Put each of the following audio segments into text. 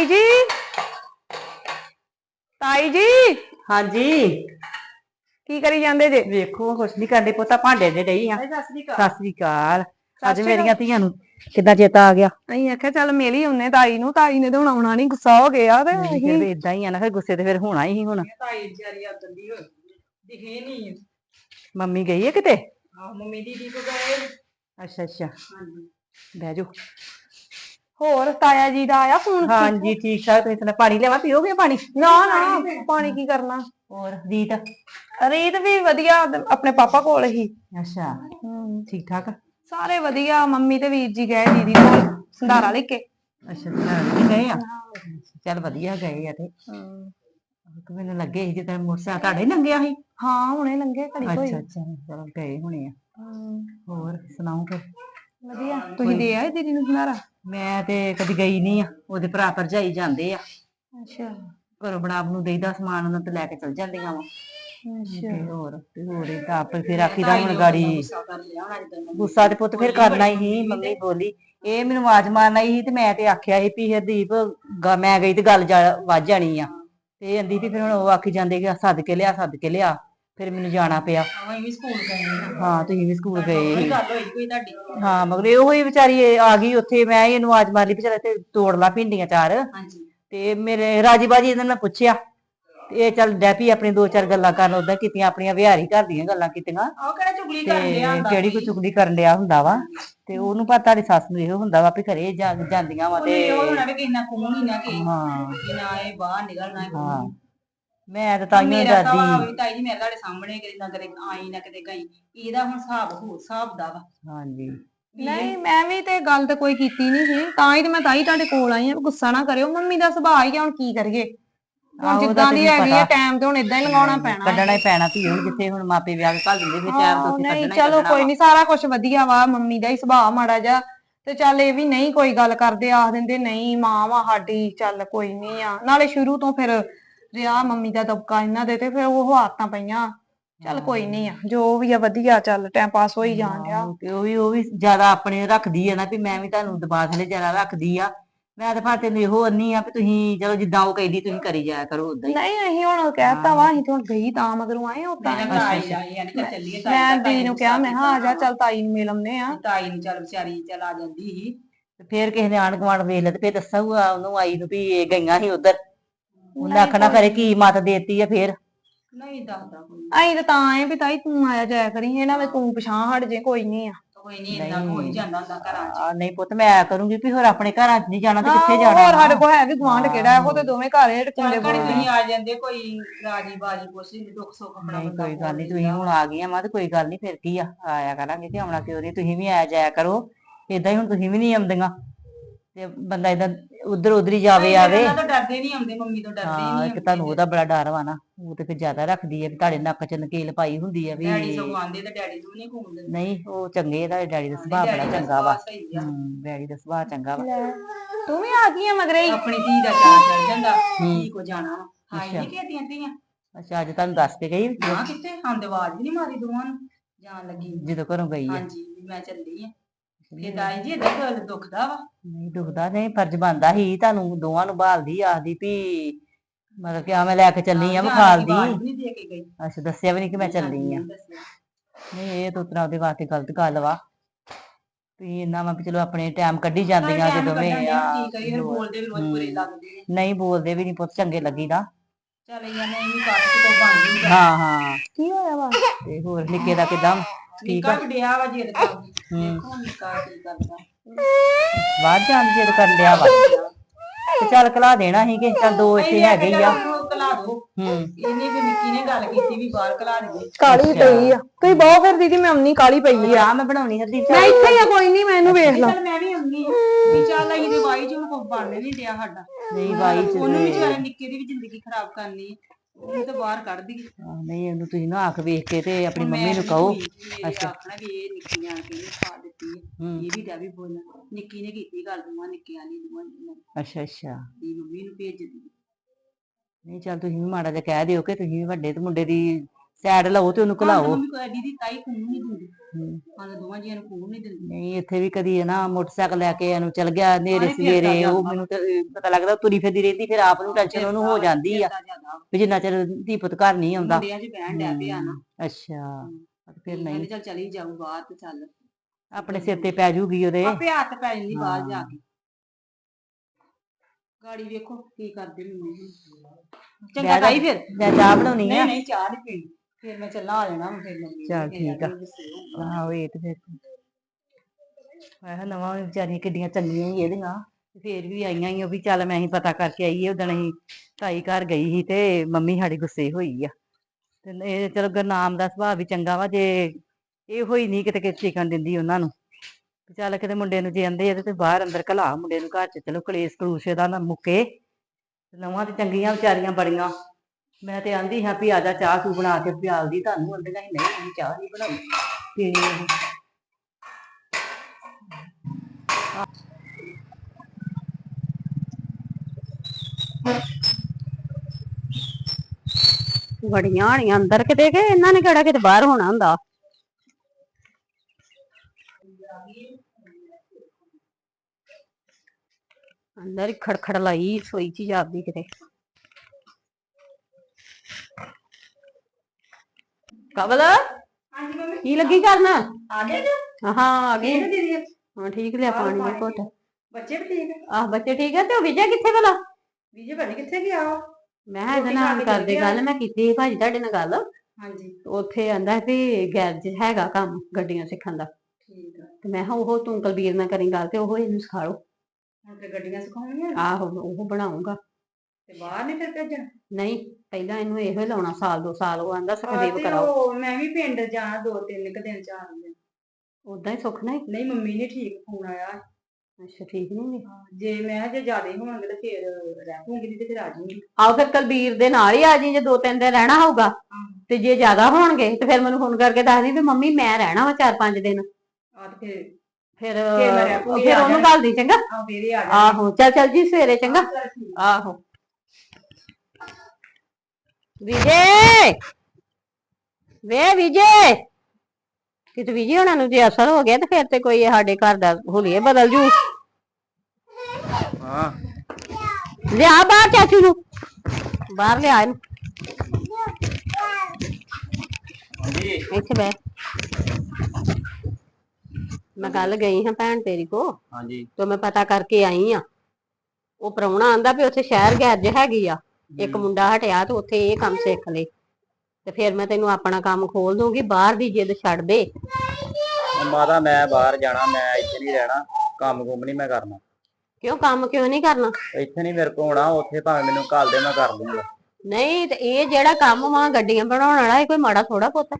ਤਾਈ ਜੀ? ਤਾਈ ਜੀ? ਹਾਂਜੀ। ਕੀ ਕਰੀ ਜਾਂਦੇ ਜੇ? ਵੇਖੋ ਕੁਛ ਨਹੀਂ ਕਰਦੇ ਪੁੱਤਾ ਭਾਂਡੇ ਦੇ ਡਈ ਆ। ਸਤਿ ਸ੍ਰੀ ਅਕਾਲ। ਅੱਜ ਮੇਰੀਆਂ ਧੀਆਂ ਨੂੰ ਕਿੱਦਾਂ ਚੇਤਾ ਆ ਗਿਆ? ਅਸੀਂ ਆਖਿਆ ਚੱਲ ਮਿਲ ਹੀ ਆਉਨੇ ਤਾਈ ਨੂੰ ਤਾਈ ਨੇ ਤੇ ਹੁਣ ਆਉਣਾ ਨਹੀਂ ਗੁੱਸਾ ਹੋ ਗਿਆ ਤੇ ਫਿਰ ਇਦਾਂ ਹੀ ਆ ਨਾ ਫਿਰ ਗੁੱਸੇ ਤੇ ਫਿਰ ਹੋਣਾ ਹੀ ਹੁਣ। ਤਾਈ ਵਿਚਾਰੀ ਆ ਦੰਦੀ ਹੋ ਦਿਖੇ ਨਹੀਂ ਮੰਮੀ ਗਈ ਹੈ ਕਿਤੇ? ਆ ਮੰਮੀ ਦੀਦੀ ਕੋ ਗਏ। ਅੱਛਾ ਅੱਛਾ। ਹਾਂਜੀ। ਬਹਿ ਜਾਓ। ਹੋਰ ਤਾਇਆ ਜੀ ਦਾ ਆਇਆ ਫੋਨ? ਹਾਂਜੀ ਠੀਕ ਠਾਕ ਤੁਸੀਂ ਸੁਣਾ ਪਾਣੀ ਲਿਆਵਾਂ ਪੀਓਗੇ ਪਾਣੀ? ਨਾ ਨਾ ਪਾਣੀ? ਕੀ ਕਰਨਾ? ਹੋਰ ਰੀਤ ਰੀਤ ਵੀ ਵਧੀਆ ਆਪਣੇ ਪਾਪਾ ਕੋਲ ਹੀ। ਅੱਛਾ ਠੀਕ ਠਾਕ? ਸਾਰੇ ਵਧੀਆ ਮੰਮੀ ਤੇ ਵੀਰ ਜੀ ਗਏ ਦੀਦੀ ਕੋਲ ਸੰਧਾਰਾ ਲੈ ਕੇ। ਅੱਛਾ ਅੱਛਾ ਗਏ ਆ? ਚੱਲ ਵਧੀਆ ਗਏ ਆ ਤੇ। ਇੱਕ ਮੈਨੂੰ ਲੱਗੇ ਸੀ ਜਿੱਦਾਂ ਮੋਟਰਸਾਈਕਲ ਤੁਹਾਡੇ ਲੰਘਿਆ ਸੀ? ਹਾਂ ਹੁਣੇ ਲੰਘੇ ਘੜੀ ਕੋਈ ਅੱਛਾ ਅੱਛਾ ਚਲੋ ਗਏ ਹੋਣੇ ਆ। ਹੋਰ ਸੁਣਾਓ ਫਿਰ? ਵਧੀਆ। ਤੁਸੀਂ ਦੇ ਆਏ ਦੀਦੀ ਨੂੰ ਸੰਧਾਰਾ ਮੈਂ ਤੇ ਕਦੀ ਗਈ ਨਹੀਂ ਆ। ਉਹਦੇ ਭਰਾ ਭਰਜਾਈ ਜਾਂਦੇ ਆ। ਅੱਛਾ। ਘਰੋਂ ਬਣਾ ਨੂੰ ਦੇਈਦਾ ਸਮਾਨ ਉਹਨਾਂ ਤੇ ਲੈ ਕੇ ਚਲ ਜਾਂਦੀਆਂ ਵਾ। ਅੱਛਾ। ਤੇ ਹੋਰ ਤੇ ਹੋਰ ਇਹ ਤਾਂ ਆਪ ਫਿਰ ਆਖੀਦਾ ਹੁਣ ਗਾੜੀ ਗੁੱਸਾ ਤੇ ਪੁੱਤ ਫਿਰ ਕਰਨਾ ਹੀ ਮੰਮੀ ਬੋਲੀ। ਇਹ ਮੈਨੂੰ ਆਵਾਜ਼ ਮਾਰਨ ਆਈ ਸੀ ਤੇ ਮੈਂ ਤੇ ਆਖਿਆ ਸੀ ਵੀ ਹਰਦੀਪ ਮੈਂ ਗਈ ਤੇ ਗੱਲ ਜਾ- ਵੱਧ ਜਾਣੀ ਆ। ਤੇ ਵੀ ਫਿਰ ਹੁਣ ਉਹ ਆਖੀ ਜਾਂਦੇ ਕਿ ਸੱਦ ਕੇ ਲਿਆ ਸੱਦ ਕੇ ਲਿਆ। ਫਿਰ ਮੈਨੂੰ ਜਾਣਾ ਪਿਆ। ਆਵਾਂ ਵੀ ਸਕੂਲ ਗਏ ਨੇ ਹਾਂ ਤੁਸੀਂ ਵੀ ਸਕੂਲ ਗਏ ਕੋਈ ਸੀ। ਗੱਲ ਹੋਈ ਕੋਈ ਤੁਹਾਡੀ। ਹਾਂ ਮਗਰ ਉਹ ਹੀ ਵਿਚਾਰੀ ਇਹ ਆ ਗਈ ਉੱਥੇ ਮੈਂ ਹੀ ਇਹਨੂੰ ਆਵਾਜ਼ ਮਾਰ ਲਈ ਵੀ ਚੱਲ ਇੱਥੇ ਤੋੜ ਲਾ ਭਿੰਡੀਆਂ ਚਾਰ। ਹਾਂਜੀ। ਤੇ ਮੇਰੇ ਰਾਜੀ ਬਾਜੀ ਇਹਨਾਂ ਨੇ ਪੁੱਛਿਆ। ਤੇ ਇਹ ਚੱਲ ਡੈਪੀ ਆਪਣੀ ਦੋ ਚਾਰ ਗੱਲਾਂ ਕਰਨ ਉਦਾਂ ਕੀਤੀਆਂ ਆਪਣੀਆਂ ਵਿਹਾਰੀ ਘਰ ਦੀਆਂ ਗੱਲਾਂ ਕੀਤੀਆਂ। ਆਹ ਕਿਹੜਾ ਚੁਗਲੀ ਤੇ ਕਰ ਲਿਆ ਹੁੰਦਾ ਕਿਹੜੀ ਕੋ ਚੁਗਲੀ ਕਰਨ ਲਿਆ ਹੁੰਦਾ ਵਾ। ਤੇ ਉਹਨੂੰ ਪਤਾ ਤੁਹਾਡੀ ਸੱਸ ਨੂੰ ਇਹੋ ਹੁੰਦਾ ਵਾ ਵੀ ਘਰੇ ਜਾ- ਜਾਂਦੀਆਂ ਵਾ ਤੇ ਉਹਨੇ ਉਹ ਹੋਣਾ ਵੀ ਕਿਸੇ ਨਾਲ ਕਹੂੰ ਹੀ ਨਾ ਕਿ ਹਾਂ। ਕਿ ਨਾ ਇਹ ਬਾਹਰ ਨਿਕਲਣਾ ਹੈ ਹਾਂ। ਮੈਂ ਤਾਂ ਤਾਈਓ ਮੇਰਾ ਤਾਂ ਵਾ ਦਾਦੀ ਵੀ ਤਾਈ ਜੀ ਮੈਂ ਤੁਹਾਡੇ ਸਾਹਮਣੇ ਕਦੇ ਨਾ ਕਦੇ ਆਈ ਨਾ ਕਦੇ ਗਈ। ਇਹਦਾ ਹੁਣ ਹਿਸਾਬ ਹੋ ਹਿਸਾਬ ਦਾ ਵਾ। ਹਾਂਜੀ। ਵੀ ਇਹ- ਨਹੀਂ ਮੈਂ ਵੀ ਤੇ ਗੱਲ ਤੇ ਕੋਈ ਕੀਤੀ ਨਹੀਂ ਸੀ। ਤਾਂ ਹੀ ਤੇ ਮੈਂ ਤਾਈ ਤੁਹਾਡੇ ਕੋਲ ਆਈ ਆ ਵੀ ਗੁੱਸਾ ਨਾ ਕਰਿਓ। ਮੰਮੀ ਦਾ ਸੁਭਾਅ ਹੀ ਆ ਹੁਣ ਕੀ ਕਰੀਏ? ਆਹੋ, ਹੁਣ ਉਹਦਾ ਜਿੱਦਾਂ ਦੀ ਤੈਨੂੰ ਹੈਗੀ ਆ ਪਤਾ। ਟਾਈਮ ਤੇ ਹੁਣ ਇਦਾਂ ਹੀ ਲਗਾਉਣਾ ਪੈਣਾ ਹੈ। ਕੱਢਣਾ ਹੀ ਪੈਣਾ ਧੀ ਹੁਣ ਜਿੱਥੇ ਹੁਣ ਮਾਪੇ ਵਿਆਹ ਕੇ ਘੱਲ ਦਿੰਦੇ ਫਿਰ ਟਾਈਮ ਹਾਂ, ਤੋਂ ਨਹੀਂ ਕੱਢਣਾ ਹੀ ਚਲੋ ਕੱਢਣਾ ਕੋਈ। ਨਹੀਂ ਸਾਰਾ ਕੁਝ ਵਧੀਆ ਵਾ ਮੰਮੀ ਦਾ ਹੀ ਸੁਭਾਅ ਮਾੜਾ ਜਾ ਤੇ ਚੱਲ ਇਹ ਵੀ ਨਹੀਂ ਕੋਈ ਗੱਲ ਕਰਦੇ ਆਖ ਦਿੰਦੇ ਨਹੀਂ ਮਾਂ ਵਾ ਸਾਡੀ ਚੱਲ ਕੋਈ ਨਹੀਂ ਆ। ਨਾਲੇ ਸ਼ੁਰੂ ਤੋਂ ਫਿਰ ਰਿਹਾ ਮੰਮੀ ਦਾ ਦਬਕਾ ਇਹਨਾਂ ਦੇ ਤੇ ਫਿਰ ਉਹ ਆਦਤਾਂ ਪਈਆਂ। ਚੱਲ ਕੋਈ ਨਹੀਂ ਆ ਜੋ ਵੀ ਆ ਵਧੀਆ ਚੱਲ ਟਾਈਮ ਪਾਸ ਹੋਈ ਜਾਣ ਡਿਆ। ਹਾਂ, ਤੇ ਉਹ ਵੀ ਉਹ ਵੀ ਜ਼ਿਆਦਾ ਆਪਣੇ ਰੱਖਦੀ ਆ ਨਾ ਵੀ ਮੈਂ ਵੀ ਤੁਹਾਨੂੰ ਦਬਾ ਥਲੇ ਜ਼ਿਆਦਾ ਰੱਖਦੀ ਆ। ਮੈਂ ਤਾਂ ਭਾਵੇਂ ਤੈਨੂੰ ਇਹੋ ਅੰਨੀ ਆ ਵੀ ਤੁਸੀਂ ਚਲੋ ਜਿੱਦਾਂ ਉਹ ਕਹਿੰਦੀ ਤੁਸੀਂ ਕਰੀ ਜਾਇਆ ਕਰੋ ਉਦਾਂ ਹੀ। ਨਹੀਂ ਅਸੀਂ ਹੁਣ ਕਹਿਤਾ ਵਾ ਅਸੀਂ ਤੇ ਹੁਣ ਗਈ ਤਾਂ ਮਗਰੋਂ ਆਏ ਉਦਾਂ ਮੈਂ ਤਾਂ ਆਈ ਜਾਈ ਯਾਨੀ ਕਿ ਚੱਲੀਏ ਤਾਈ ਮੈਂ ਦਾ ਤਾਈ ਦੀਦੀ ਨੂੰ ਕਿਹਾ ਮੈਂ ਕਿਹਾ ਆ ਜਾ ਚੱਲ ਤਾਈ ਨੂੰ ਮਿਲ ਆਉਂਦੇ ਆ ਤਾਈ ਨੂੰ ਚੱਲ ਵਿਚਾਰੀ ਚੱਲ ਆ ਜਾਂਦੀ ਸੀ। ਤੇ ਫਿਰ ਕਿਸੇ ਨੇ ਆਣ ਗੁਆਂਢ ਵੇਖ ਲਿਆ ਤੇ ਫਿਰ ਦੱਸਾਂਗਾ ਉਹਨੂੰ ਆਈ ਨੂੰ ਵੀ ਇਹ ਗਈਆਂ ਸੀ ਉਧਰ। ਉਹਨੇ ਆਖਣਾ ਕਰੇ ਕੀ ਮਤ ਦੇਤੀ ਆ ਫਿਰ? ਨਹੀਂ ਦੱਸਦਾ ਕੋਈ। ਅਸੀਂ ਤਾਂ ਤਾਂ ਆਏ ਵੀ ਤਾਈ ਤੂੰ ਆਇਆ ਜਾਇਆ ਕਰੀ ਇਹਨਾਂ ਦੇ ਤੂੰ ਪਛਾਣ ਹਟ ਜੇ ਕੋਈ ਨਹੀਂ ਆ। ਕੋਈ ਨਹੀਂ ਇੰਨਾ ਹੋ ਹੀ ਜਾਂਦਾ ਹੁੰਦਾ ਘਰਾਂ 'ਚ। ਆ ਨਹੀਂ ਪੁੱਤ ਮੈਂ ਆਇਆ ਕਰੂੰਗੀ ਵੀ ਹੋਰ ਆਪਣੇ ਘਰਾਂ 'ਚ ਨਹੀਂ ਜਾਣਾ ਤੇ ਕਿੱਥੇ ਜਾਣਾ ਹੋਰ? ਸਾਡੇ ਕੋਲ ਹੈ ਵੀ ਗਵਾਂਢ ਕਿਹੜਾ ਇਹੋ ਤੇ ਦੋਵੇਂ ਘਰ ਇਹ ਟਿੰਡੇ ਚੱਲ ਘੜੀ ਬੋਲਦੇ ਤੁਸੀਂ ਆ। ਜਾਂਦੇ ਕੋਈ ਰਾਜੀ ਬਾਜੀ ਪੁੱਛ ਲੈਂਦੇ ਦੁੱਖ ਸੁੱਖ ਆਪਣਾ ਨਹੀਂ ਬੰਦਾ ਕੋਈ ਗੱਲ ਨਹੀਂ ਬੋਲ ਤੁਸੀਂ ਹੁਣ ਆ ਗਈਆਂ ਵਾ ਤੇ ਕੋਈ ਗੱਲ ਨਹੀਂ ਫਿਰ ਕੀ ਆ? ਆਇਆ ਕਰਾਂਗੇ ਕਿ ਆਉਣਾ ਕਿਉਂ ਨਹੀਂ ਤੁਸੀਂ ਵੀ ਆਇਆ ਜਾਇਆ ਕਰੋ। ਏਦਾਂ ਹੀ ਹੁਣ ਤੁਸੀਂ ਵੀ ਨਹੀਂ ਆਉਂਦੀਆਂ। ਤੇ ਬੰਦਾ ਏਦਾਂ ਉਧਰ ਉਧਰ ਹੀ ਜਾਵੇ। ਆਵੇ। ਇਹਨਾਂ ਤੋਂ ਡਰਦੇ ਨਹੀਂ ਆਉਂਦੇ ਮੰਮੀ ਤੋਂ ਡਰਦੇ ਹਾਂ ਨਹੀਂ ਇੱਕ ਤੁਹਾਨੂੰ ਉਹਦਾ ਬੜਾ ਡਰ ਵਾ ਨਾ ਉਹ ਤੇ ਫਿਰ ਜ਼ਿਆਦਾ ਰੱਖਦੀ ਹੈ ਵੀ ਤੁਹਾਡੇ ਨੱਕ 'ਚ ਨਕੀਲ ਪਾਈ ਹੁੰਦੀ ਆ ਵੀ ਡੈਡੀ ਸਗੋਂ ਆਂਦੇ ਤੇ ਡੈਡੀ ਨੂੰ ਨਹੀਂ ਘੁੰਮ ਦਿੰਦੇ। ਨਹੀਂ ਉਹ ਚੰਗੇ ਦਾ ਡੈਡੀ ਦਾ ਸੁਭਾਅ ਡੈਡੀ ਬੜਾ ਦਾ ਚੰਗਾ ਵਾ। ਸੁਭਾਅ ਸਹੀ ਆ। ਹੂੰ ਡੈਡੀ ਦਾ ਸੁਭਾਅ ਚੰਗਾ ਵਾ। ਤੂੰ ਵੀ ਆ ਗਈ ਆ ਮਗਰੇ। ਹੀ ਆਪਣੀ ਧੀ ਦਾ ਚਾਅ ਚੜ ਜਾਂਦਾ ਧੀ ਕੋ ਜਾਣਾ ਵਾ। ਹਾਈ ਨਹੀਂ ਕਿਹਦੀਆਂ ਧੀਆਂ। ਅੱਛਾ ਅੱਜ ਤੁਹਾਨੂੰ ਦੱਸ ਕੇ ਗਈ? ਹਾਂ ਕਿੱਥੇ ਹੰਦ ਆਵਾਜ਼ ਵੀ ਨਹੀਂ ਮਾਰੀ ਦੋਵਾਂ ਨੂੰ ਜਾਣ ਲੱਗੀ। ਜਦੋਂ ਘਰੋਂ ਗਈ ਆ। ਹਾਂਜੀ ਵੀ ਮੈਂ ਚੱਲੀ ਆ। ਤੇ ਤਾਈ ਜੀ ਏਦਾਂ ਗੱਲ ਦੁਖਦਾ ਵਾ। ਨਹੀਂ ਦੁਖਦਾ ਨਹੀਂ ਫਰਜ਼ ਬਣਦਾ ਸੀ ਤੁਹਾਨੂੰ ਦੋਵਾਂ ਨੂੰ ਭਾਲਦੀ ਆਖਦੀ ਵੀ ਮਤਲਬ ਕਿ ਆ ਮੈਂ ਲੈ ਕੇ ਚੱਲੀ ਆ ਵਿਖਾਲਦੀ ਨਹੀਂ ਦੇ ਕੇ ਗਈ। ਅੱਛਾ ਦੱਸਿਆ ਵੀ ਨਹੀਂ ਕਿ ਮੈਂ ਚੱਲੀ ਆ। ਨਹੀਂ ਇਹ ਤਾਂ ਉਤਰਾ ਉਹਦੇ ਵਾਸਤੇ ਗਲਤ ਗੱਲ ਵਾ। ਤੁਸੀਂ ਇੰਨਾ ਵਾ ਵੀ ਚਲੋ ਆਪਣੇ ਟਾਈਮ ਕੱਢੀ ਜਾਂਦੀਆਂ ਦੋਵੇਂ ਆ। ਠੀਕ ਆ ਨਹੀਂ ਬੋਲਦੇ ਵੀ ਨਹੀਂ ਪੁੱਤ ਚੰਗੇ ਲੱਗੀਦਾ। ਚੱਲ ਕਰ ਕੋ ਬਣ ਜੂਗਾ। ਹਾਂ ਹਾਂ। ਕੀ ਹੋਇਆ ਵਾ? ਤੇ ਹੋਰ ਨਿੱਕੇ ਦਾ ਕਿਦਾਂ? ਨਿੱਕਾ ਵੀ ਡਿਆ ਵਾ ਜਿੱਦ ਕਰਨ ਹੂੰ। ਦੇਖੋ ਨਿੱਕਾ ਕੀ ਕਰਦਾ। ਬਾਹਰ ਜਾਣ ਦੀ ਜਿੱਦ ਕਰਨ ਡਿਆ ਵਾ। ਤੇ ਚੱਲ ਕਲਾ ਦੇਣਾ ਸੀ ਕਿ ਚੱਲ ਦੋ ਇੱਥੇ ਹੈਗੇ ਹੀ ਆ। ਕਲਾ ਦੋ। ਹੂੰ। ਇਹਨੇ ਵੀ ਨਿੱਕੀ ਨੇ ਗੱਲ ਕੀਤੀ ਵੀ ਬਾਹਰ ਕਲਾ ਦੇ ਕਾਲੀ ਪਈ ਆ। ਤੁਸੀਂ ਬਹੁਤ ਫਿਰ ਦੀਦੀ ਮੈਂ ਅੰਨੀ ਕਾਲੀ ਪਈ ਆ। ਆ ਮੈਂ ਬਣਾਉਣੀ ਹੱਦੀ ਮੈਂ ਇੱਥੇ ਹੀ ਆ ਕੋਈ ਨਹੀਂ ਮੈਂ ਇਹਨੂੰ ਵੇਖ ਲਾਂ। ਚੱਲ ਮੈਂ ਵੀ ਆਉਂਦੀ ਆ। ਵੀ ਚੱਲ ਅਸੀਂ ਤੇ ਵਾਈ ਜੀ ਨੂੰ ਕੁਝ ਬਣਨੇ ਨਹੀਂ ਦਿਆ ਸਾਡਾ। ਨਹੀਂ ਬਾਈ ਚ ਉਹਨੂੰ ਵੀ ਤੇ- ਵਿਚਾਰੇ ਨਿੱਕੇ ਦੀ ਵੀ ਜ਼ਿੰਦਗੀ ਖਰਾਬ ਕਰਨੀ ਉਹਨੂੰ ਤਾਂ ਬਾਹਰ ਕੱਢ ਦੀ ਹਾਂ, ਨਹੀਂ ਤੁਸੀਂ ਨਾ ਆਖ ਵੇਖ ਕੇ ਤੇ ਆਪਣੀ ਮੰਮੀ ਨੂੰ ਕਹੋ। ਅੱਛਾ। ਅੱਛਾ। ਆਖਣਾ ਵੀ ਇਹ ਨਿੱਕੀ ਜਾਣ ਕੇ ਇਹਨੇ ਪਾ ਦਿੱਤੀ ਹੈ। ਹੂੰ। ਇਹ ਵੀ ਡੈ ਵੀ ਬੋਲਣਾ ਨਿੱਕੀ ਨੇ ਕੀਤੀ ਗੱਲ ਦੂਆਂ ਨਿੱਕੀਆਂ ਨਹੀਂ ਦੂਆਂ ਨੇ। ਅੱਛਾ ਅੱਛਾ। ਦੀ ਮੰਮੀ ਨੂੰ ਭੇਜ ਦਿੱਤੀ। ਨਹੀਂ ਚੱਲ ਤੁਸੀਂ ਵੀ ਮਾੜਾ ਜਿਹਾ ਕਹਿ ਦਿਓ ਕਿ ਤੁਸੀਂ ਵੀ ਵੱਡੇ ਤੇ ਮੁੰਡੇ ਦੀ ਸਾਈਡ ਲਓ ਤੇ ਉਹਨੂੰ ਘਲਾਓ ਦੀਦੀ ਤਾਈ ਖੂਨ ਨਹੀਂ ਦਿੰਦੀ। ਹਾਂ ਦੋਵਾਂ ਜੀਆਂ ਨੂੰ ਖੂਨ ਨਹੀਂ ਦਿੰਦੀ ਨਹੀਂ ਇੱਥੇ ਵੀ ਕਦੀ ਨਾ ਮੋਟਰਸਾਈਕਲ ਲੈ ਕੇ ਇਹਨੂੰ ਚਲ ਗਿਆ ਨੇਰੇ ਹਾਂ, ਸਵੇਰੇ ਉਹ। ਮੈਨੂੰ ਤੇ ਪਤਾ ਲੱਗਦਾ ਤੁਰੀ ਫਿਰਦੀ ਰਹਿੰਦੀ ਫਿਰ ਆਪ ਨੂੰ ਟੈਨਸ਼ਨ ਉਹਨੂੰ ਹੋ ਜਾਂਦੀ ਆ। ਵੀ ਜਿੰਨਾ ਚਿਰ ਧੀਪਤ ਘਰ ਨਹੀਂ ਆਉਂਦਾ ਮੁੰਡਿਆਂ 'ਚ ਬਹਿਣ ਡਿਆ ਪਿਆ ਨਾ ਅੱਛਾ ਫਿਰ ਨਹੀਂ ਚੱਲ ਚਲੀ ਜਾਊ ਬਾਹਰ ਤੇ ਚੱਲ ਆਪਣੇ ਸਿਰ ਤੇ ਪੈ ਜੂਗੀ ਉਹਦੇ ਆਪੇ ਹੱਥ ਪੈ ਜਾਂਦੀ ਬਾਹਰ ਜਾ ਹਾਂ। ਕੇ ਗਾੜੀ ਵੇਖੋ ਕੀ ਕਰਦੇ। ਬਹਿ ਚੰਗਾ। ਤਾਈ ਫਿਰ ਮੈਂ ਚਾਹ ਬਣਾਉਣੀ ਆ ਨਹੀਂ ਨਹੀਂ ਚਾਹ ਨਹੀਂ ਪੀਣੀ ਫਿਰ ਮੈਂ ਚੱਲਾਂ ਆ ਜਾਣਾ ਹੁਣ ਫਿਰ ਮੰਮੀ ਚੱਲ ਠੀਕ ਆ। ਆਹੋ ਇਹ ਤੇ ਫਿਰ ਆਹ ਨਵਾਂ ਵਿਚਾਰੀਆਂ ਕਿੱਡੀਆਂ ਚੰਗੀਆਂ ਹੀ ਇਹਦੀਆਂ। ਤੇ ਫੇਰ ਵੀ ਆਈਆਂ ਹੀ ਉਹ ਵੀ ਚੱਲ ਮੈਂ ਹੀ ਪਤਾ ਕਰਕੇ ਆਈ ਉਦੋਂ ਅਸੀਂ ਤਾਈ ਘਰ ਗਈ ਸੀ ਤੇ ਮੰਮੀ ਸਾਡੀ ਗੁੱਸੇ ਹੋਈ ਆ। ਤੇ ਇਹ ਚਲੋ ਗੁਰਨਾਮ ਦਾ ਸੁਭਾਅ ਵੀ ਚੰਗਾ ਵਾ ਜੇ ਇਹ ਹੋਈ ਨਹੀਂ ਕਿਤੇ ਚਿਕਨ ਦਿੰਦੀ ਉਹਨਾਂ ਨੂੰ। ਵੀ ਚੱਲ ਕਿਤੇ ਮੁੰਡੇ ਨੂੰ ਜੇ ਆਂਦੇ ਆ ਤੇ ਬਾਹਰ ਅੰਦਰ ਘਲਾ ਮੁੰਡੇ ਨੂੰ ਘਰ ਚ ਚਲੋ ਕਲੇਸ਼ ਕਲੂਸ਼ ਇਹਦਾ ਨਾ ਮੁੱਕੇ। ਨਵਾਂ ਤੇ ਚੰਗੀਆਂ ਵਿਚਾਰੀਆਂ ਬੜੀਆਂ। ਮੈਂ ਤੇ ਆਂਦੀ ਹਾਂ ਵੀ ਆ ਜਾ ਚਾਹ ਤੂੰ ਬਣਾ ਕੇ ਪਿਆਲਦੀ ਤੁਹਾਨੂੰ ਆਂਦੀਆਂ ਸੀ ਨਹੀਂ, ਅਸੀਂ ਚਾਹ ਨਹੀਂ ਬਣਾਈ ਤੇ ਬੜੀਆਂ ਹੋਣੀਆਂ ਅੰਦਰ ਕਿਤੇ ਕਿ ਇਹਨਾਂ ਨੇ ਕਿਹੜਾ ਕਿਤੇ ਬਾਹਰ ਹੋਣਾ ਹੁੰਦਾ? ਅੰਦਰ ਹੀ ਖੜਖੜ ਲਾਈ, ਸੋਈ ਚ ਜਾਂਦੀ ਕਿਤੇ। ਕਬਲ ਹਾਂਜੀ ਮੰਮੀ। ਕੀ ਲੱਗੀ ਕਰਨ? ਆ ਗਏ ਜੀ ਹਾਂ ਆ ਗਏ। ਹਾਂ ਠੀਕ ਲਿਆ ਪਾਣੀ ਦੀ ਘੁੱਟ। ਬੱਚੇ ਵੀ ਠੀਕ ਆ। ਆਹ ਬੱਚੇ ਠੀਕ ਆ? ਤੇ ਉਹ ਵਿਜੇ ਕਿੱਥੇ ਭਲਾ? ਵਿਜੇ ਬਣੀ ਕਿੱਥੇ ਗਿਆ ਵਾ? ਮੈਂ ਕਿਹਾ ਇਹਦੇ ਰੋਟੀ ਨਾਲ ਕਰਦੇ ਗੱਲ ਮੈਂ ਕੀਤੀ ਸੀ ਭਾਜੀ ਤੁਹਾਡੇ ਨਾਲ ਗੱਲ। ਹਾਂਜੀ। ਉੱਥੇ ਆਂਦਾ ਵੀ ਗੈਰਜ ਹੈਗਾ ਕੰਮ ਗੱਡੀਆਂ ਸਿੱਖਣ ਦਾ। ਠੀਕ ਆ। ਤੇ ਮੈਂ ਕਿਹਾ ਉਹ ਤੂੰ ਕੁਲਬੀਰ ਨਾਲ ਕਰੀ ਗੱਲ ਤੇ ਉਹ ਇਹਨੂੰ ਸਿਖਾ ਲਓ ਹੁਣ ਤੇ ਗੱਡੀਆਂ ਸਿਖਾਉਣੀਆਂ ਆਹੋ ਉਹ ਬਣਾਉਂਗਾ ਤੇ ਬਾਹਰ ਨਹੀਂ ਫਿਰ ਭੇਜਣ? ਨਹੀਂ ਪਹਿਲਾਂ ਇਹਨੂੰ ਇਹੋ ਹੀ ਲਾਉਣਾ ਸਾਲ ਦੋ ਸਾਲ ਉਹ ਆਂਦਾ ਆਹ ਸੁਖਦੇਵ ਤੇ ਕਰਾਓ। ਉਹ ਮੈਂ ਵੀ ਪਿੰਡ ਜਾਣਾ ਦੋ ਤਿੰਨ ਕੁ ਦਿਨ ਚ ਆ ਰਹੀ ਉਦਾਂ ਹੀ ਸੁੱਖ ਨਹੀਂ ਨਹੀਂ ਮੰਮੀ ਨੇ ਠੀਕ ਫੋਨ ਆਇਆ ਅੱਛਾ ਠੀਕ ਨਹੀਂ ਜੇ ਮੈਂ ਜੇ ਜ਼ਿਆਦਾ ਹੋਣਗੇ ਤੇ ਫਿਰ ਰਹਿ ਪੂੰਗੀ ਤੇ ਫਿਰ ਆ ਜਾਊਂਗੀ। ਆਓ ਫਿਰ ਕੁਲਬੀਰ ਦੇ ਨਾਲ ਹੀ ਆ ਜੀ ਜੇ ਦੋ ਤਿੰਨ ਦਿਨ ਰਹਿਣਾ ਹੋਊਗਾ ਤੇ ਜੇ ਜ਼ਿਆਦਾ ਹੋਣਗੇ ਤੇ ਫਿਰ ਮੈਨੂੰ ਫੋਨ ਕਰਕੇ ਦੱਸ ਦੀ ਵੀ ਮੰਮੀ ਮੈਂ ਰਹਿਣਾ ਵਾ ਚਾਰ ਪੰਜ ਦਿਨ। ਆ ਤੇ ਫਿਰ ਫਿਰ ਫਿਰ ਮੈਂ ਰਹਿ ਪਊਂਗੀ, ਫਿਰ ਆ ਉਹਨੂੰ ਜਾਣਾ। ਘੱਲ ਦੀ ਚੰਗਾ? ਆ ਫਿਰ ਹੀ ਆ ਜਾਣਾ। ਆਹੋ ਚੱਲ ਚੱਲ ਜੀ ਸਵੇਰੇ ਚੰਗਾ। ਆਹੋ। ਵਿਜੇ! ਵੇ ਵਿਜੇ! ਕਿਤੇ ਵਿਜੇ ਉਹਨਾਂ ਨੂੰ ਜੇ ਅਸਰ ਹੋ ਗਿਆ ਤੇ ਫਿਰ ਤੇ ਕੋਈ ਸਾਡੇ ਘਰ ਦਾ ਹੁਲੀਏ ਬਦਲ ਜੂ। ਹਾਂ। ਲਿਆ ਬਾਹਰ ਚਾਚੂ ਨੂੰ। ਬਾਹਰ ਲਿਆ ਇਹਨੂੰ। ਹਾਂਜੀ। ਇੱਥੇ ਬੈ ਮੈਂ ਕੱਲ ਗਈ ਹਾਂ ਭੈਣ ਤੇਰੀ ਕੋ ਹਾਂਜੀ। ਤੇ ਮੈਂ ਪਤਾ ਕਰਕੇ ਆਈ ਆ ਉਹ ਪ੍ਰਾਹੁਣਾ ਆਂਦਾ ਵੀ ਉੱਥੇ ਸ਼ਹਿਰ ਗੈਰਜ ਹੈਗੀ ਆ। ਇੱਕ ਮੁੰਡਾ ਹਟਿਆ ਤੇ ਉੱਥੇ ਇਹ ਕੰਮ ਸਿੱਖ ਲੈ ਤੇ ਫਿਰ ਮੈਂ ਤੈਨੂੰ ਆਪਣਾ ਕੰਮ ਖੋਲ ਦੂੰਗੀ ਬਾਹਰ ਦੀ ਜਿੱਦ ਛੱਡ ਦੇ। ਮਾਤਾ ਮੈਂ ਬਾਹਰ ਜਾਣਾ ਮੈਂ ਇੱਥੇ ਨਹੀਂ ਰਹਿਣਾ ਕੰਮ ਕੁੰਮ ਨਹੀਂ ਮੈਂ ਕਰਨਾ। ਕਿਉਂ ਕੰਮ ਕਿਉਂ ਨਹੀਂ ਕਰਨਾ? ਇੱਥੇ ਨਹੀਂ ਮੇਰੇ ਕੋਲ ਹੋਣਾ ਉੱਥੇ ਭਾਵੇਂ ਮੈਨੂੰ ਘੱਲ ਦੇ ਮੈਂ ਕਰ ਦੂੰਗਾ। ਨਹੀਂ ਤੇ ਇਹ ਜਿਹੜਾ ਕੰਮ ਵਾ ਗੱਡੀਆਂ ਬਣਾਉਣ ਵਾਲਾ ਇਹ ਕੋਈ ਮਾੜਾ ਥੋੜਾ ਪੁੱਤ।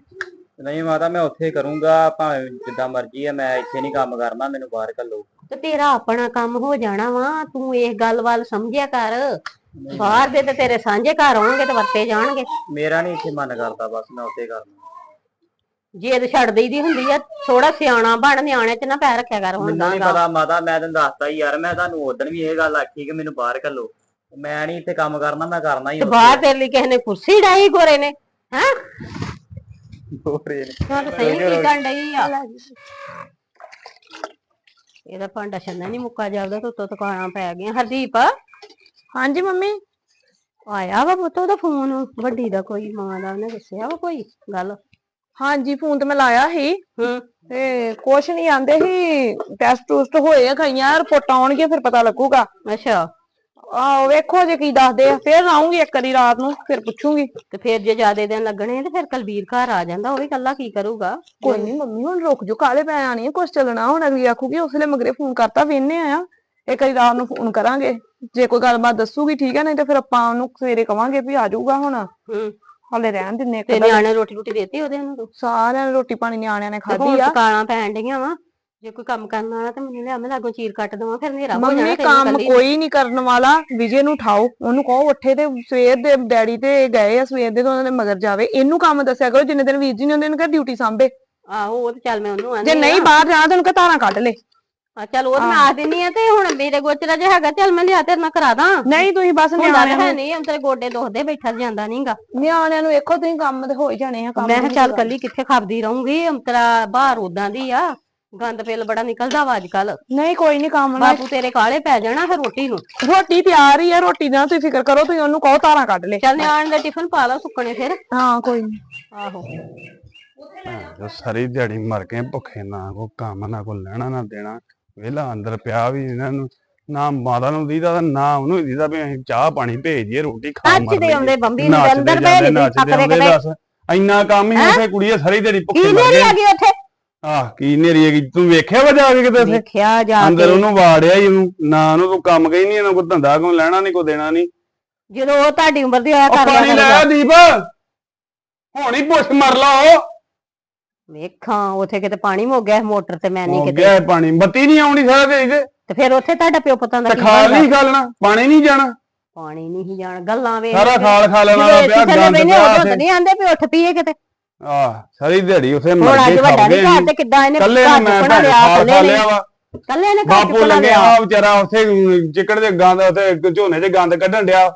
ਨਹੀਂ ਮਾਤਾ ਮੈਂ ਉੱਥੇ ਕਰੂੰਗਾ ਭਾਵੇਂ ਜਿੱਦਾਂ ਮਰਜ਼ੀ ਹੈ ਮੈਂ ਇੱਥੇ ਨਹੀਂ ਕੰਮ ਕਰਨਾ ਮੈਨੂੰ ਬਾਹਰ ਘੱਲੋ। ਤੇ ਤੇਰਾ ਆਪਣਾ ਕੰਮ ਹੋ ਜਾਣਾ ਵਾ ਤੂੰ ਇਸ ਗੱਲ ਵੱਲ ਸਮਝਿਆ ਕਰ। ਬਾਹਰ ਦੇ ਤੇ ਤੇਰੇ ਸਾਂਝੇ ਘਰ ਆਉਣਗੇ ਤੇ ਵਰਤੇ ਜਾਣਗੇ। ਮੇਰਾ ਨਹੀਂ ਇੱਥੇ ਮਨ ਕਰਦਾ ਬਸ ਮੈਂ ਉੱਥੇ ਕਰਨਾ ਜਿੱਦ ਛੱਡ ਦੇਈਦੀ ਹੁੰਦੀ ਆ ਥੋੜਾ ਸਿਆਣਾ ਬਣ ਨਿਆਣੇ ਚ ਨਾ ਪੈ ਰੱਖਿਆ ਕਰ ਹੁਣ ਮੈਨੂੰ ਨਹੀਂ ਪਤਾ ਮਾਤਾ ਮੈਂ ਤੈਨੂੰ ਦੱਸਦਾ ਹੀ ਯਾਰ ਮੈਂ ਤੁਹਾਨੂੰ ਉਦੋਂ ਵੀ ਇਹ ਗੱਲ ਆਖੀ ਕਿ ਮੈਨੂੰ ਬਾਹਰ ਘੱਲੋ। ਮੈਂ ਨਹੀਂ ਇੱਥੇ ਕੰਮ ਕਰਨਾ ਮੈਂ ਕਰਨਾ ਹੀ ਤੇ ਬਾਹਰ ਤੇਰੇ ਲਈ ਕਿਸੇ ਨੇ ਕੁਰਸੀ ਡਾਈ ਗੋਰੇ ਨੇ ਹੈ? ਹੋਰ। ਹਾਂ ਤਾਂ ਸਹੀ ਕੀ ਕਰਨ ਡਈ ਆ। ਇਹਦਾ ਭਾਂਡਾ ਛੰਨਾ ਨਹੀਂ ਮੁੱਕਾ ਜਾਵਦਾ ਤੇ ਉੱਤੋਂ ਤਕਾਣਾ ਪੈ ਗਿਆ। ਹਰਦੀਪ ਹਾਂਜੀ ਮੰਮੀ। ਆਇਆ ਵਾ ਪੁੱਤ ਉਹਦਾ ਫੋਨ ਵੱਡੀ ਦਾ ਕੋਈ ਮਾਂ ਦਾ ਉਹਨੇ ਦੱਸਿਆ ਵਾ ਕੋਈ ਗੱਲ। ਹਾਂਜੀ ਫੋਨ ਤੇ ਮੈਂ ਲਾਇਆ ਸੀ। ਹੂੰ। ਤੇ ਕੁਛ ਨਹੀਂ ਆਂਦੇ ਸੀ ਟੈਸਟ ਟੂਸਟ ਹੋਏ ਆ ਖਾਈਆਂ ਰਿਪੋਰਟਾਂ ਆਉਣਗੀਆਂ ਫਿਰ ਪਤਾ ਲੱਗੂਗਾ। ਅੱਛਾ। ਆਹੋ ਵੇਖੋ ਜੇ ਕੀ ਦੱਸਦੇ ਆ ਫਿਰ ਆਉਂਗੀ ਇੱਕ ਵਾਰੀ ਰਾਤ ਨੂੰ ਫਿਰ ਪੁੱਛੂਗੀ। ਤੇ ਫਿਰ ਜੇ ਜ਼ਿਆਦੇ ਦਿਨ ਲੱਗਣੇ ਤੇ ਫਿਰ ਕਲਬੀਰ ਘਰ ਆ ਜਾਂਦਾ ਉਹ ਵੀ ਕੱਲਾ ਕੀ ਕਰੂਗਾ? ਕੋਈ ਨਹੀਂ ਮੰਮੀ ਹੁਣ ਰੁਕ ਜੋ ਕਾਲੇ ਪੈ ਆਣੀ ਕੁਛ ਚੱਲਣਾ ਹੁਣ ਅਗਲੀ ਆਖੂਗੀ ਉਸਲੇ ਮਗਰੇ ਫੋਨ ਕਰਤਾ ਵੇਨੇ ਆ ਇੱਕ ਵਾਰੀ ਰਾਤ ਨੂੰ ਫੋਨ ਕਰਾਂਗੇ। ਜੇ ਕੋਈ ਗੱਲਬਾਤ ਦੱਸੂਗੀ ਠੀਕ ਹੈ ਨਹੀਂ ਤੇ ਫਿਰ ਆਪਾਂ ਉਹਨੂੰ ਸਵੇਰੇ ਕਵਾਂਗੇ ਵੀ ਆ ਜਾਊਗਾ ਹੁਣ। ਹੂੰ। ਹਾਲੇ ਰਹਿਣ ਦਿੰਨੇ ਤੇ ਨਿਆਣੇ ਰੋਟੀ ਰੋਟੀ ਦੇਤੀ ਉਹਦੇ ਨੂੰ ਸਾਰਿਆਂ ਨੇ ਰੋਟੀ ਪਾਣੀ ਨਿਆਣਿਆਂ ਨੇ ਖਾਧੀ ਆ। ਤਕਾਲਾਂ ਪੈਣ ਡੀਆਂ ਵਾ। ਜੇ ਕੋਈ ਕੰਮ ਕਰਨ ਵਾਲਾ ਤੇ ਮੈਨੂੰ ਲਿਆ ਮੈਂ ਲਾਗੋਂ ਚੀਰ ਕੱਟ ਦਵਾਂ ਫਿਰ ਹਨੇਰਾ ਹੋ ਜਾਣਾ ਮੰਮੀ ਕੰਮ। ਕੋਈ ਨਹੀਂ ਕਰਨ ਵਾਲਾ। ਵਿਜੇ ਨੂੰ ਉਠਾਓ। ਉਹਨੂੰ ਕਹੋ ਉੱਠੇ ਤੇ ਸਵੇਰ ਦੇ ਡੈਡੀ ਤੇ ਗਏ ਆ ਸਵੇਰ ਦੇ ਤੇ ਉਹਨਾਂ ਦੇ ਮਗਰ ਜਾਵੇ। ਇਹਨੂੰ ਕੰਮ ਦੱਸਿਆ ਕਰੋ ਜਿੰਨੇ ਦਿਨ ਵੀਰ ਜੀ ਨੇ ਉਹਨੇ ਨੂੰ ਡਿਊਟੀ ਸਾਂਭੇ। ਆਹੋ ਉਹ ਤੇ ਚੱਲ ਮੈਂ ਉਹਨੂੰ ਜੇ ਆਂਦੀ ਨਹੀਂ ਬਾਹਰ ਜਾਣਾ ਤਾਂ ਉਹਨੂੰ ਕਹ ਤਾਰਾਂ ਕੱਢ ਲੈ। ਆ ਚੱਲ ਉਹ ਤਾਂ ਮੈਂ ਆਖ ਦਿੰਨੀ ਆ ਤੇ ਹੁਣ ਮੇਰੇ ਗੋਚਰਾ ਜਿਹਾ ਹੈਗਾ ਚੱਲ ਮੈਂ ਲਿਆ ਤੇਰੇ ਨਾਲ ਕਰਾ ਦਾਂ। ਨਹੀਂ ਤੁਸੀਂ ਬਸ ਹੁੰਦਾ ਨਿਆਣਿਆਂ ਤਾਂ ਹੈ ਨੂੰ ਨਹੀਂ ਅੰਤਰੇ ਗੋਡੇ ਦੁਖਦੇ ਬੈਠਾ ਜਾਂਦਾ ਨਹੀਂਗਾ। ਨਿਆਣਿਆਂ ਨੂੰ ਵੇਖੋ ਤੁਸੀਂ ਕੰਮ ਤੇ ਹੋ ਹੀ ਜਾਣੇ ਆ ਕੰਮ ਮੈਂ ਕਿਹਾ ਚੱਲ। ਕੱਲੀ ਕਿੱਥੇ ਖਾਬਦੀ ਰਹੂੰਗੀ ਅੰਤਰਾ ਬਾਹਰ ਉਦਾਂ ਦੀ ਆ ਗੰਦ ਪਿੱਲ ਬੜਾ ਨਿਕਲਦਾ ਵਾ ਅੱਜ ਕੱਲ ਨਹੀਂ ਕੋਈ ਨਹੀਂ ਕੰਮ ਨਾ ਬਾਪੂ ਤੇਰੇ ਕਾਲੇ ਪੈ ਜਾਣਾ ਫਿਰ ਰੋਟੀ ਨੂੰ। ਰੋਟੀ ਤਿਆਰ ਹੀ ਆ ਰੋਟੀ ਦਾ ਤੁਸੀਂ ਫਿਕਰ ਕਰੋ ਤੁਸੀਂ ਉਹਨੂੰ ਕਹੋ ਤਾਰਾਂ ਕੱਢ ਲੈ। ਚੱਲ ਨਿਆਣ ਦਾ ਟਿਫਨ ਪਾ ਲਾ ਸੁੱਕਣੇ ਫਿਰ। ਹਾਂ ਕੋਈ ਨਹੀਂ ਆਹੋ। ਜੋ ਸਾਰੀ ਦਿਹਾੜੀ ਮਰ ਗਏ ਭੁੱਖੇ ਨਾ ਕੋ ਕੰਮ ਨਾ ਕੋ ਲੈਣਾ ਨਾ ਦੇਣਾ। ਵਿਹਲਾ ਅੰਦਰ ਪਿਆ ਵੀ ਇਹਨਾਂ ਨੂੰ ਨਾ ਮਾਤਾ ਨੂੰ ਦੀਦਾ ਤੇ ਨਾ ਉਹਨੂੰ ਦੀਦਾ ਵੀ ਅਸੀਂ ਚਾਹ ਪਾਣੀ ਭੇਜ ਦਈਏ ਰੋਟੀ ਖਾ ਮਰ ਨੱਚਦੇ ਲਈਏ। ਆਉਂਦੇ ਬੰਬੀ ਨੂੰ ਨੱਚਦੇ ਅੰਦਰ ਜਾਂਦੇ, ਬਹਿ ਨਹੀਂ ਨੱਚਦੇ ਥੱਕਦੇ ਆਉਂਦੇ ਕਦੇ। ਦੱਸ। ਇੰਨਾ ਕੰਮ ਹੀ ਉਸੇ ਕੁੜੀਏ ਸਾਰੀ ਦਿਹਾੜੀ ਭੁੱਖੇ ਕੀ ਮਰ ਨੇਰੀ ਗਏ ਆ ਗਈ ਉੱਥੇ? ਆਹ ਕੀ ਨੇਰੀ ਹੈਗੀ ਤੂੰ ਵੇਖਿਆ ਵਾ ਜਾ ਕੇ ਕਿਤੇ ਉੱਥੇ? ਦੇਖਿਆ ਜਾ ਅੰਦਰ ਕੇ। ਉਹਨੂੰ ਵਾੜਿਆ ਹੀ ਉਹਨੂੰ। ਨਾ ਉਹਨੂੰ ਤੂੰ ਕੰਮ ਕਹੀ ਨਹੀਂ ਨਾ ਕੋਈ ਧੰਦਾ ਕੋ ਲੈਣਾ ਨਹੀਂ ਕੋ ਦੇਣਾ ਨਹੀਂ। ਜਦੋਂ ਉਹ ਤੁਹਾਡੀ ਉਮਰ ਦੀ ਹੋਇਆ ਕਰ ਲਿਆ ਪਾਣੀ ਲੈ ਦੀਪ। ਹੁਣ ਹੀ ਪੁੱਛ ਮਰ ਲਾ ਉਹ। ਵੇਖਾਂ ਉੱਥੇ ਕਿਤੇ ਪਾਣੀ ਮੁੱਕ ਗਿਆ ਮੋਟਰ ਤੇ ਮੈਂ ਨਹੀਂ ਹੋ ਕਿਤੇ ਗਿਆ ਇਹ ਪਾਣੀ ਬੱਤੀ ਨਹੀਂ ਆਉਣੀ ਸਾਰਾ ਤੇ ਤੇ ਫਿਰ ਉੱਥੇ ਤੁਹਾਡਾ ਪਿਓ ਪੁੱਤਾਂ ਦਾ ਤੇ ਕੀ ਖਾ ਬਣਦਾ? ਪਾਣੀ ਨਹੀਂ ਜਾਣਾ। ਪਾਣੀ ਨਹੀਂ ਜਾਣ ਗੱਲਾਂ ਵੇ ਸਾਰਾ ਖਾਲ ਖਾ ਲੈਣ ਵਾਲਾ ਪਿਆ ਗੰਦ ਪਿਆ। ਤਾਂ ਨਹੀਂ ਆਂਦੇ ਵੀ ਉੱਠ ਪੀਏ ਕਿਤੇ। ਆਹ ਸਾਰੀ ਦਿਹਾੜੀ ਉਥੇ ਮਰ ਹੁਣ ਅੱਜ ਕੇ ਵੱਡਾ ਗਏ ਘਰ ਤੇ ਕਿੱਦਾਂ ਇਹਨੇ ਕੱਲੇ ਘਰ ਮੈਂ ਚੁੱਕਣਾ ਭੈਣ ਲਿਆ ਖਾਲ ਕੱਲੇ ਖਾ ਨੇ ਲਿਆ ਵਾ। ਕੱਲੇ ਨੇ ਘਰ ਬਾਪੂ ਚੁੱਕਣਾ ਲੱਗਿਆ ਲਿਆ। ਆ ਵਿਚਾਰਾ ਉੱਥੇ ਚਿੱਕੜ ਦੇ ਗੰਦ ਉੱਥੇ ਝੋਨੇ 'ਚ ਗੰਦ ਕੱਢਣ ਡਿਆ।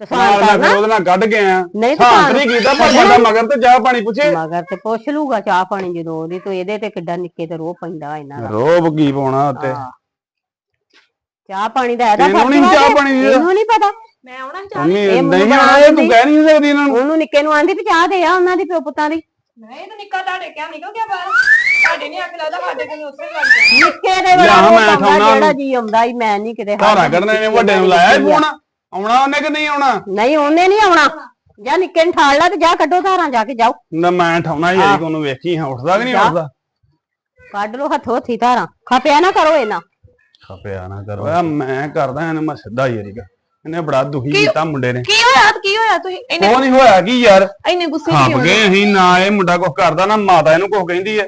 ਤੇ ਨਾਲ ਮੈਂ ਕਰਨਾ ਫਿਰ ਉਹਦੇ ਨਾਲ ਕੱਢ ਕੇ ਆਇਆ। ਨਹੀਂ ਤੇ ਹਾਂ ਨਹੀਂ ਕੀਤਾ ਪਰ ਸਾਡਾ ਮਗਰ ਤੇ ਚਾਹ ਪਾਣੀ ਪੁੱਛੇ। ਮਗਰ ਤੇ ਪੁੱਛ ਲੂਗਾ ਚਾਹ ਪਾਣੀ ਜਦੋਂ ਉਹਦੀ ਤੂੰ ਇਹਦੇ ਤੇ ਕਿੱਡਾ ਨਿੱਕੇ ਤੇ ਰੋਹ ਪੈਂਦਾ ਇਹਨਾਂ ਦਾ। ਰੋਬ ਕੀ ਪਾਉਣਾ ਉੱਤੇ ਹਾਂ। ਚਾਹ ਪਾਣੀ ਦਾ ਇਹਦਾ ਤੈਨੂੰ ਨੀ ਫਰਜ਼ ਵਾ ਚਾਹ ਤੇ ਪਾਣੀ ਦੀ? ਇਹਨੂੰ ਨਹੀਂ ਪਤਾ। ਮੈਂ ਆਉਣਾ ਮੰਮੀ ਇਹ ਮੂੰਹ ਨਹੀਂ ਬਣਾ ਆਏ ਤੂੰ ਦਿੰਦੀ। ਕਹਿ ਨਹੀਂ ਸਕਦੀ ਇਹਨਾਂ ਨੂੰ। ਉਹਨੂੰ ਨਿੱਕੇ ਨੂੰ ਆਂਦੀ ਵੀ ਚਾਹ ਦੇ ਆ ਉਹਨਾਂ ਦੀ ਪਿਓ ਪੁੱਤਾਂ ਦੀ। ਨਹੀਂ ਤਾਂ ਨਿੱਕਾ ਤੁਹਾਡੇ ਕਿਆ ਨਿਕਲ ਗਿਆ ਬਾਹਰ? ਤੁਹਾਡੇ ਨਹੀਂ ਅੱਖ ਲੱਗਦਾ ਸਾਡੇ ਕੋਲ ਉੱਥੇ ਹੀ ਲੱਗ ਜਾਣਾ ਨਿੱਕੇ ਦੇ ਬੜਾ ਲਿਆ ਰੋਹ ਮੈਂ ਪਾਉਂਦਾ ਖਾਣਾ ਜਿਹੜਾ ਜੀ ਆਉਂਦਾ ਹੀ ਮੈਂ ਨਹੀਂ ਕਿਤੇ ਹੱਥ ਕੱਢਣੇ ਨੇ ਵੱਡੇ ਨੂੰ ਲਾਇਆ ਆ। ਫੋਨ। ਆਉਣਾ ਉਹਨੇ ਕਿ ਨਹੀਂ ਆਉਣਾ? ਨਹੀਂ ਉਹਨੇ ਨਹੀਂ ਆਉਣਾ। ਜਾਂ ਨਿੱਕੇ ਨੂੰ ਠਾਲ ਲਾ ਤੇ ਜਾ ਕੱਢੋ ਧਾਰਾਂ ਜਾ ਕੇ ਜਾਓ। ਨਾ ਮੈਂ ਠਾਉਣਾ ਹੀ ਆਈ ਉਹਨੂੰ ਵੇਖੀ ਹਾਂ ਉੱਠਦਾ ਕਿ ਨਹੀਂ। ਉੱਠਦਾ? ਕੱਢ ਲੋ ਹੱਥੋਂ ਹੱਥੀ ਧਾਰਾਂ। ਖਪਿਆ ਨਾ ਕਰੋ ਇਹਨਾਂ। ਖਪਿਆ ਨਾ ਕਰੋ। ਓਏ ਮੈਂ ਕਰਦਾ ਇਹਨੂੰ ਮੈਂ ਸਿੱਧਾ ਹੀ ਅਰੀਗਾ ਇਹਨੇ ਬੜਾ ਦੁਖੀ ਕੀਤਾ ਮੁੰਡੇ ਨੇ। ਕੀ ਹੋਇਆ? ਕੀ ਹੋਇਆ? ਤੁਸੀਂ ਇੰਨੇ ਉਹ ਨਹੀਂ ਹੋਇਆ ਕੀ ਯਾਰ? ਇੰਨੇ ਗੁੱਸੇ ਚ ਖਾਪ ਕਿਉਂ ਗਏ ਅਸੀਂ ਨਾ ਇਹ ਮੁੰਡਾ ਕੁਝ ਕਰਦਾ ਨਾ ਮਾਤਾ ਇਹਨੂੰ ਕੁਝ ਕਹਿੰਦੀ ਹੈ।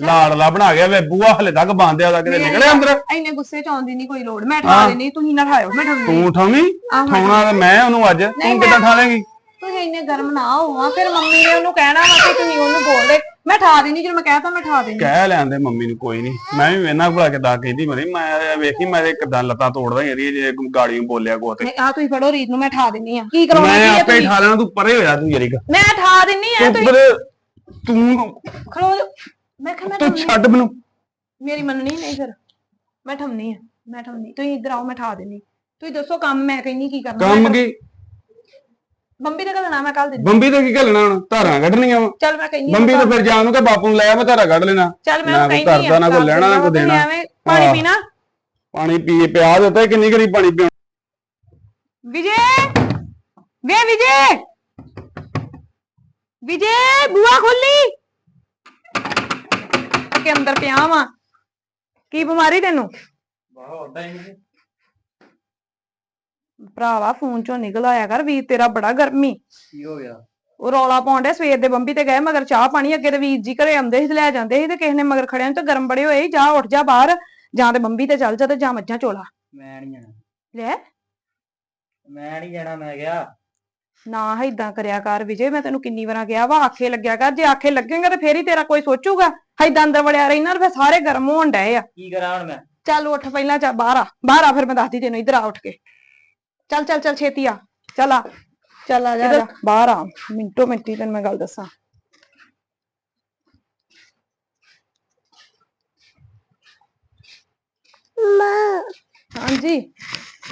ਲਾੜਲਾ ਬਣਾ ਗਿਆ ਵੇ ਬੂਆ ਹਲੇ ਤੱਕ ਬੰਦ ਆ ਉਹਦਾ ਕਿਤੇ ਨਿਕਲੇ ਅੰਦਰ? ਇੰਨੇ ਗੁੱਸੇ ਚ ਆਉਂਦੀ ਨਹੀਂ ਕੋਈ ਲੋੜ ਮੈਂ ਠਾ ਦੇਣੀ ਤੁਸੀਂ ਨਾ ਠਾਇਓ ਮੈਂ ਠਾਉਂਦੀ। ਤੂੰ ਠਾਵੀਂ ਆਹੋ। ਠਾਉਣਾ ਤੇ ਮੈਂ ਉਹਨੂੰ ਅੱਜ ਤੂੰ ਕਿੱਦਾਂ ਠਾ ਲੇਂਗੀ ਤੁਸੀਂ ਇੰਨੇ ਗਰਮ ਨਾ ਹੋਵਾ ਫਿਰ ਮੰਮੀ ਨੇ ਉਹਨੂੰ ਕਹਿਣਾ ਵਾ ਕਿ ਤੁਸੀਂ ਉਹਨੂੰ ਬੋਲਦੇ ਮੈਂ ਠਾ ਦੇਣੀ ਜਦੋਂ ਮੈਂ ਕਹਿਤਾ ਮੈਂ ਠਾ ਦੇਣੀ ਕਹਿ ਲੈਂਦੇ ਮੰਮੀ ਨੂੰ ਕੋਈ ਨਹੀਂ ਮੈਂ ਵੀ ਵੇਨਾ ਭਲਾ ਕਿਦਾਂ ਕਹਿੰਦੀ ਮਰੀ ਮੈਂ ਵੇਖੀ ਮੈਂ ਕਿਦਾਂ ਲੱਤਾਂ ਤੋੜਦਾ ਇਹਦੀ ਜੇ ਗਾੜੀ ਨੂੰ ਬੋਲਿਆ ਕੋ ਤੇ। ਆ ਤੁਸੀਂ ਫੜੋ ਰੀਤ ਨੂੰ ਮੈਂ ਠਾ ਦਿੰਨੀ ਆ। ਕੀ ਕਰਾਉਣਾ ਮੈਂ ਕੀ ਹੈ ਆਪੇ ਠਾ ਲੈਣਾ ਤੂੰ ਪਰੇ ਹੋਇਆ ਤੂੰ ਯਾਰੀ ਮੈਂ ਠਾ ਦਿੰਨੀ ਆ ਤੂੰ ਤੂੰ ਜਾਓ। ਮੈਂ ਕਿਹਾ ਮੈਂ ਤੂੰ ਛੱਡ ਮੈਨੂੰ। ਮੇਰੀ ਮੰਨਣੀ ਨਹੀਂ ਫਿਰ। ਮੈਂ ਠਾਉਣੀ ਆ ਮੈਂ ਠਾਉਣੀ ਤੁਸੀਂ ਇੱਧਰ ਆਓ ਮੈਂ ਠਾ ਦੇਣੀ ਤੁਸੀਂ ਦੱਸੋ ਕੰਮ ਮੈਂ ਕਹਿੰਨੀ ਕੀ ਕਰਨਾ ਕੰਮ ਕੀ? ਬੰਬੀ ਦੇ ਘਲਣਾ ਮੈਂ ਕੱਲ ਦਿੰਦੀ ਬੰਬੀ ਤੇ ਕੀ ਘੱਲਣਾ ਹੁਣ? ਧਾਰਾਂ ਕੱਢਣੀਆਂ ਵਾ। ਚੱਲ ਮੈਂ ਕਹਿੰਨੀ ਆ ਬੰਬੀ ਤੇ ਫਿਰ ਜਾਣ ਨੂੰ ਕਿ ਬਾਪੂ ਨੂੰ ਲੈ ਮੈਂ ਧਾਰਾ ਕੱਢ ਲੈਣਾ। ਚੱਲ ਮੈਂ ਨਾ ਉਹਨੂੰ ਕੋਈ ਕਹਿੰਨੀ ਕਰਦਾ, ਨਾ ਕੋਈ ਲੈਣਾ, ਨਾ ਕੋਈ ਦੇਣਾ। ਪਾਣੀ। ਪੀਣਾ। ਪਾਣੀ ਪੀ ਪਿਆ ਦਿੱਤਾ ਕਿੰਨੀ ਕਰੀ ਪਾਣੀ ਪੀਣਾ ਵਿਜੇ! ਵੇ ਵਿਜੇ! ਵਿਜੇ ਬੂਆ ਖੋਲੀ। ਕਿ ਅੰਦਰ ਪਿਆ ਵਾਂ। ਕੀ ਬਿਮਾਰੀ ਤੈਨੂੰ? ਭਰਾਵਾ ਫੋਨ ਚੋਂ ਨਿਕਲ ਆਇਆ ਕਰ ਵੀਰ ਤੇਰਾ ਬੜਾ ਗਰਮੀ। ਕੀ ਹੋ ਗਿਆ? ਉਹ ਰੌਲਾ ਪਾਉਂਦੇ ਸਵੇਰ ਦੇ ਬੰਬੀ ਤੇ ਗਏ ਮਗਰ ਚਾਹ ਪਾਣੀ ਅੱਗੇ ਤੇ ਵੀਰ ਜੀ ਘਰੇ ਆਉਂਦੇ ਸੀ ਲੈ ਜਾਂਦੇ ਸੀ ਤੇ ਕਿਸੇ ਨੇ ਮਗਰ ਖੜਿਆਂ ਨੂੰ ਤੇ ਗਰਮ ਬੜੇ ਹੋਏ ਸੀ, ਜਾ ਉੱਠ ਜਾ ਬਾਹਰ ਜਾਂ ਤੇ ਬੰਬੀ ਤੇ ਚੱਲ ਜਾ ਤੇ ਜਾਂ ਮੱਝਾਂ ਚੋਲਾ। ਮੈਂ ਨਹੀਂ ਜਾਣਾ। ਲੈ। ਮੈਂ ਨਹੀਂ ਜਾਣਾ ਮੈਂ ਗਿਆ। ਨਾ ਏਦਾਂ ਕਰਿਆ ਕਰ ਵਿਜੇ ਮੈਂ ਤੈਨੂੰ ਕਿੰਨੀ ਵਾਰਾਂ ਕਿਹਾ ਵਾ ਆਖੇ ਲੱਗਿਆ ਕਰ ਜੇ ਆਖੇ ਲੱਗੇਗਾ ਤੇ ਫੇਰ ਹੀ ਤੇਰਾ ਕੋਈ ਸੋਚੂਗਾ। ਏਦਾਂ ਅੰਦਰ ਵੜਿਆ ਰਹਿਣਾ ਤੇ ਫੇਰ ਸਾਰੇ ਗਰਮ ਹੋਣ ਡਏ ਆ। ਕੀ ਕਰਾਂ ਹੁਣ ਮੈਂ? ਚੱਲ ਉੱਠ ਪਹਿਲਾਂ ਚਾ ਬਾਹਰ ਆ ਬਾਹਰ ਆ ਫਿਰ ਮੈਂ ਦੱਸਦੀ ਤੈਨੂੰ ਇੱਧਰ ਆ ਉੱਠ ਕੇ। ਚੱਲ ਚੱਲ ਚੱਲ ਛੇਤੀ ਆ ਚੱਲ ਆ ਚੱਲ ਆ ਜਾ ਬਾਹਰ ਆ ਮਿੰਟੋ ਮਿੰਟੀ ਤੈਨੂੰ ਮੈਂ ਗੱਲ ਦੱਸਾਂ। ਹਾਂਜੀ।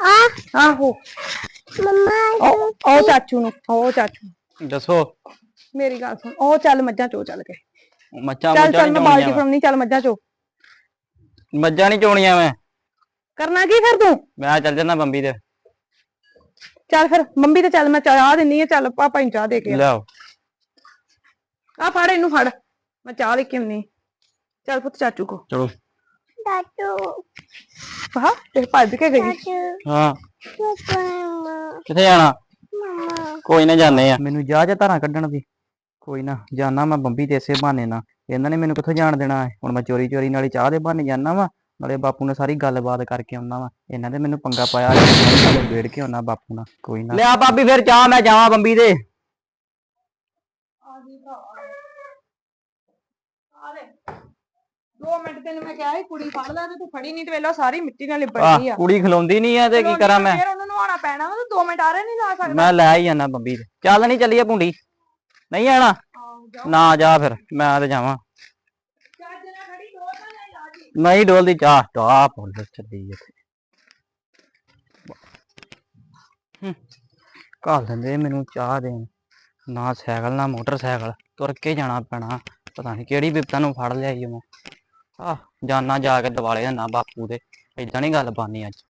ਆ। ਆਹੋ ਮੰਮਾ ਉਹ ਚਾਚੂ ਨੂੰ ਉਹ ਚਾਚੂ ਦੱਸੋ। ਮੇਰੀ ਗੱਲ ਸੁਣ ਉਹ ਚੱਲ ਮੱਝਾਂ ਚੋ ਚੱਲ ਕੇ। ਮੱਝਾਂ ਚੱਲ ਮੱਝਾਂ ਚੱਲ ਨਹੀਂ ਮੈਂ ਬਾਲਟੀ ਚੋਣੀਆਂ ਫੜਾਉਣੀ ਚੱਲ ਮੱਝਾਂ ਚੋ। ਮੱਝਾਂ ਨਹੀਂ ਚੋਣੀਆਂ ਮੈਂ। ਕਰਨਾ ਕੀ ਫਿਰ ਤੂੰ? ਮੈਂ ਚੱਲ ਜਾਣਾ ਬੰਬੀ ਤੇ। ਚੱਲ ਫਿਰ ਮੰਮੀ ਤੇ ਚੱਲ ਮੈਂ ਚਾਹ ਦਿੰਨੀ ਆ ਚੱਲ ਪਾਪਾ ਨੂੰ ਚਾਹ ਦੇ ਕੇ ਆ। ਲਿਆਓ। ਆਹ ਫੜ ਇਹਨੂੰ ਫੜ ਮੈਂ ਚਾਹ ਲੈ ਕੇ ਆਉਣੀ। ਚੱਲ ਪੁੱਤ ਚਾਚੂ ਕੋ। ਚਲੋ। ਹਾਂ ਤੇ ਭੱਜ ਕੇ ਗਈ। ਹਾਂ। ਕਿੱਥੇ ਜਾਣਾ? ਕੋਈ ਨਾ ਜਾਣੇ ਆ। ਮੈਨੂੰ ਜਾ ਜਾ ਧਾਰਾਂ ਕੱਢਣ ਦੀ। ਕੋਈ ਨਾ ਜਾਣਾ ਮੈਂ ਬੰਬੀ ਤੇ ਇਸੇ ਬਹਾਨੇ ਨਾਲ। ਇਹਨਾਂ ਨੇ ਮੈਨੂੰ ਕਿੱਥੋਂ ਜਾਣ ਦੇਣਾ ਹੈ? ਹੁਣ ਮੈਂ ਚੋਰੀ ਚੋਰੀ ਨਾਲੇ ਚਾਹ ਦੇ ਬਹਾਨੇ ਜਾਣਾ ਵਾ ਨਾਲੇ ਬਾਪੂ ਨਾਲ ਸਾਰੀ ਗੱਲਬਾਤ ਕਰਕੇ ਆਉਣਾ ਵਾ। ਇਹਨਾਂ ਦੇ ਮੈਨੂੰ ਪੰਗਾ ਪਾਇਆ ਨਾਲੇ ਵੇੜ ਕੇ ਆਉਣਾ ਬਾਪੂ ਨਾਲ। ਕੋਈ ਨਾ। ਲਿਆ ਭਾਬੀ ਫਿਰ ਚਾਹ ਮੈਂ ਜਾਵਾਂ ਬੰਬੀ ਤੇ। 2 ਮਿੰਟ ਤੈਨੂੰ ਮੈਂ ਕਿਹਾ ਸੀ ਕੁੜੀ ਫੜ ਲੈ ਤੇ ਤੂੰ ਫੜੀ ਨਹੀਂ ਤੇ ਵੇਲਾ ਸਾਰੀ ਮਿੱਟੀ ਨਾਲ ਲਿਬੜ ਗਈ ਆ। ਕੁੜੀ ਖਲੋਂਦੀ ਨਹੀਂ ਆ ਤੇ ਕੀ ਕਰਾਂ ਮੈਂ? ਫਿਰ ਉਹਨੂੰ ਨਵਾਉਣਾ ਪੈਣਾ ਵਾ ਤੇ 2 ਮਿੰਟ ਆਰੇ ਨਹੀਂ ਲਾ ਸਕਦਾ। ਮੈਂ ਲੈ ਹੀ ਜਾਣਾ ਬੰਬੀ ਤੇ। ਚੱਲ ਨਹੀਂ ਚੱਲੀਏ ਪੁੰਡੀ ਨਹੀਂ ਆਣਾ? ਆਹੋ, ਜਾਓ। ਨਾ ਜਾ ਫਿਰ ਮੈਂ ਤੇ ਜਾਵਾਂ। ਚੱਜ ਨਾਲ ਖੜੀ ਦੋ ਤਾਂ ਨਹੀਂ ਲਾ ਜੀ। ਨਹੀਂ ਡੋਲਦੀ ਚਾਹ ਚਾਹ ਪੁੱਲ ਚੱਲੀ ਇੱਥੇ। ਕਾਲ ਦਿੰਦੇ ਮੈਨੂੰ ਚਾਹ ਦੇਣ। ਨਾ ਸਾਈਕਲ ਨਾ ਮੋਟਰਸਾਈਕਲ। ਤੁਰ ਕੇ ਜਾਣਾ ਪੈਣਾ। ਪਤਾ ਨਹੀਂ ਕਿਹੜੀ ਬਿਪਤਾ ਨੂੰ ਫੜ ਲਿਆਈ ਮੈਂ ਆ ਜਾਨਾ ਜਾ ਕੇ ਦਿਵਾਲੇ ਨਾ ਬਾਪੂ ਦੇ ਏਦਾਂ ਨਹੀਂ ਗੱਲ ਬਾਨੀ ਅੱਜ।